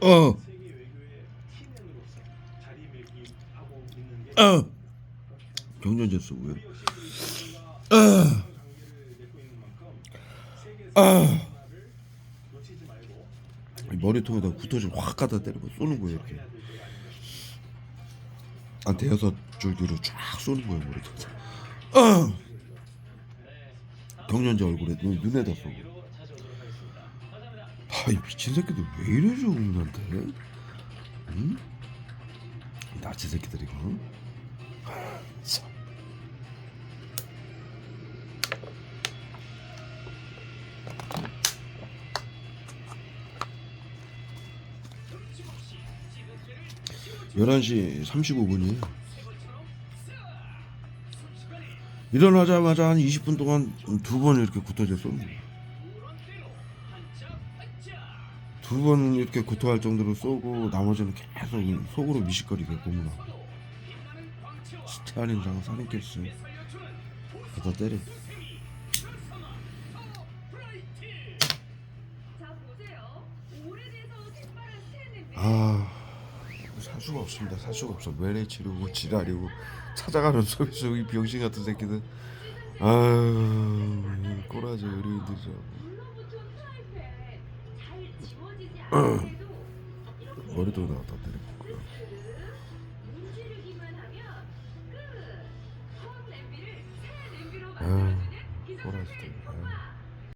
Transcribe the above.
어, 어. 쓰고요. 우리 말고 이 머리통에다 구토질 확 갖다 때리고 쏘는 거예요 이렇게. 한 대여섯 줄기로 쫙 쏘는 거예요 머리통. 어. 경련제 얼굴에 눈, 눈에다 쏘고. 아이 미친 새끼들 왜 이러죠 우리한테? 응? 이 나치 새끼들 이거. 11시 35분이에요. 일어나자마자 한 20분 동안 두 번 이렇게 구토졌었는데. 두번 이렇게 구토할 정도로 쏘고 나머지는 계속 속으로 미식거리게 고문하 스테아린장 살인캐스 갖다 때려 아... 사수가 없습니다 사수가 없어 외래치료고 지랄이고 찾아가는 소비수 이 병신 같은 새끼들 아유 꼬라지 의료인들이죠 머리도 새 냄비로 아유 만들어주는 기적 꼬라지 선생님. 때려